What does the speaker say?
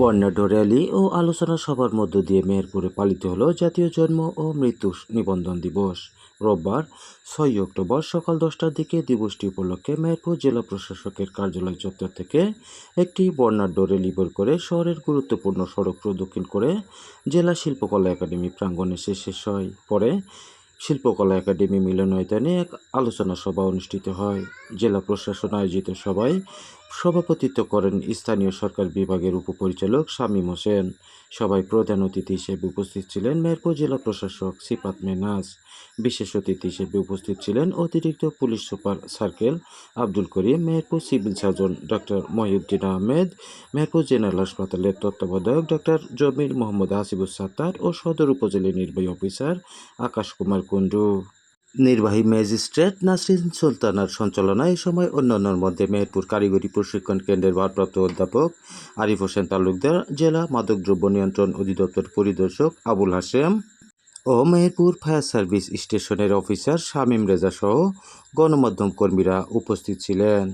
বর্ণাঢ্য র্যালি ও আলোচনা সভার মধ্য দিয়ে মেহেরপুরে পালিত হলো জাতীয় জন্ম ও মৃত্যু নিবন্ধন দিবস। রোববার ছয় অক্টোবর সকাল দশটার দিকে দিবসটি উপলক্ষে মেহেরপুর জেলা প্রশাসকের কার্যালয় চত্বর থেকে একটি বর্ণাঢ্য র্যালি বের করে শহরের গুরুত্বপূর্ণ সড়ক প্রদক্ষিণ করে জেলা শিল্পকলা একাডেমি প্রাঙ্গণে শেষ হয় পরে শিল্পকলা একাডেমি মিলনায়তনে এক আলোচনা সভা অনুষ্ঠিত হয়। জেলা প্রশাসন আয়োজিত সভায় সভাপতিত্ব করেন স্থানীয় সরকার বিভাগের উপপরিচালক শামীম হোসেন। সভায় প্রধান অতিথি হিসেবে উপস্থিত ছিলেন মেহেরপুর জেলা প্রশাসক সিপাত মেনাজ। বিশেষ অতিথি হিসেবে উপস্থিত ছিলেন অতিরিক্ত police super circle Abdul Karim Meherpur civil surgeon doctor Mohiuddin Ahmed Meherpur general হাসপাতালের তত্ত্বাবধায়ক ডক্টর জমির মোহাম্মদ হাসিবুস সাত্তার ও সদর উপজেলা নির্বাহী অফিসার আকাশ কুমার কুণ্ডু। নির্বাহী ম্যাজিস্ট্রেট নাসরিন সুলতানার সঞ্চালনায় এ সময় অন্যান্যর মধ্যে মেহেরপুর কারিগরি প্রশিক্ষণ কেন্দ্রের ভারপ্রাপ্ত অধ্যাপক আরিফ হোসেন তালুকদার, জেলা মাদকদ্রব্য নিয়ন্ত্রণ অধিদপ্তর পরিদর্শক আবুল হাসেম ও মেহেরপুর ফায়ার সার্ভিস স্টেশনের অফিসার শামীম রেজা সহ গণমাধ্যম কর্মীরা উপস্থিত ছিলেন।